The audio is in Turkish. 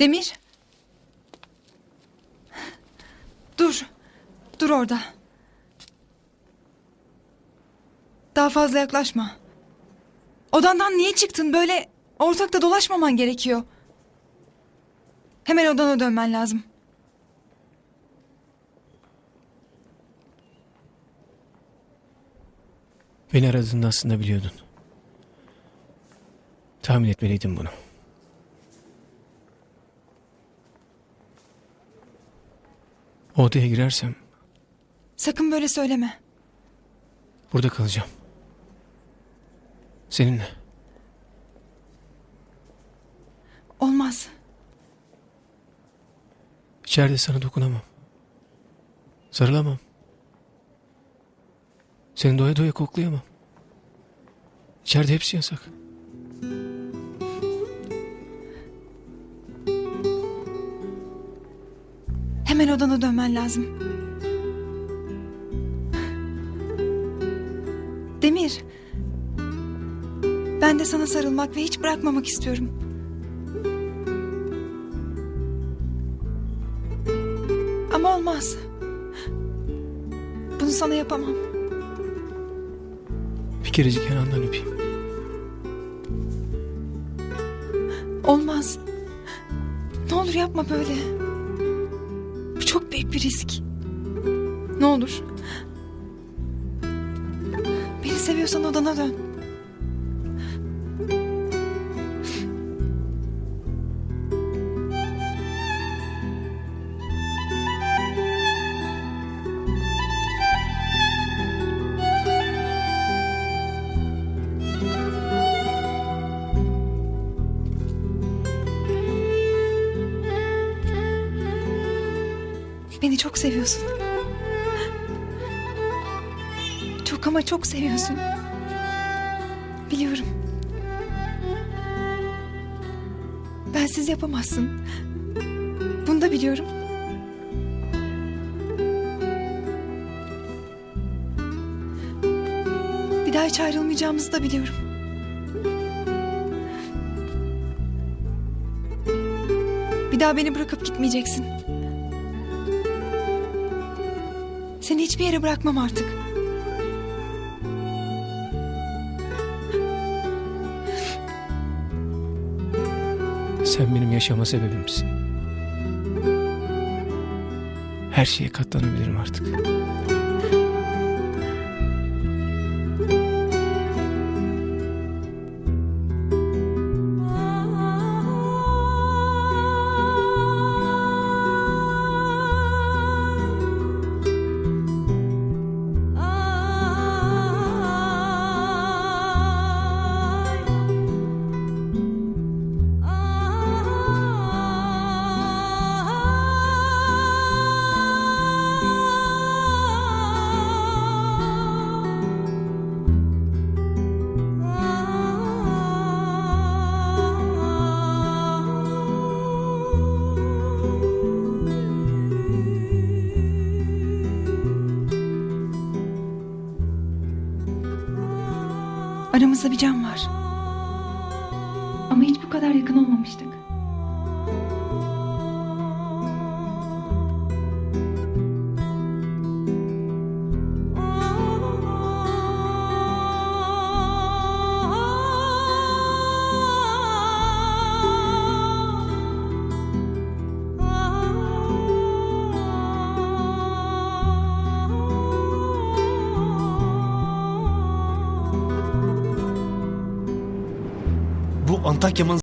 Demir. Dur. Dur orada. Daha fazla yaklaşma. Odandan niye çıktın? Böyle ortakta dolaşmaman gerekiyor. Hemen odana dönmen lazım. Beni aradığında aslında biliyordun. Tahmin etmeliydin bunu. Odaya girersem Sakın böyle söyleme. burada kalacağım. Seninle. Olmaz. İçeride sana dokunamam. Sarılamam. Seni doya doya koklayamam. İçeride hepsi yasak. Hemen odana dönmen lazım. Demir. Ben de sana sarılmak ve hiç bırakmamak istiyorum. Ama olmaz. Bunu sana yapamam. Bir kerecik yanından öpeyim. Olmaz. Ne olur yapma böyle. Çok büyük bir risk. Ne olur. Beni seviyorsan odana dön. Beni çok seviyorsun. Çok ama çok seviyorsun. Biliyorum. Bensiz yapamazsın. Bunu da biliyorum. Bir daha hiç ayrılmayacağımızı da biliyorum. Bir daha beni bırakıp gitmeyeceksin. Seni hiçbir yere bırakmam artık. Sen benim yaşama sebebimsin. Her şeye katlanabilirim artık. Aramızda bir can var. Ama hiç bu kadar yakın olmamıştık. Antakya'nın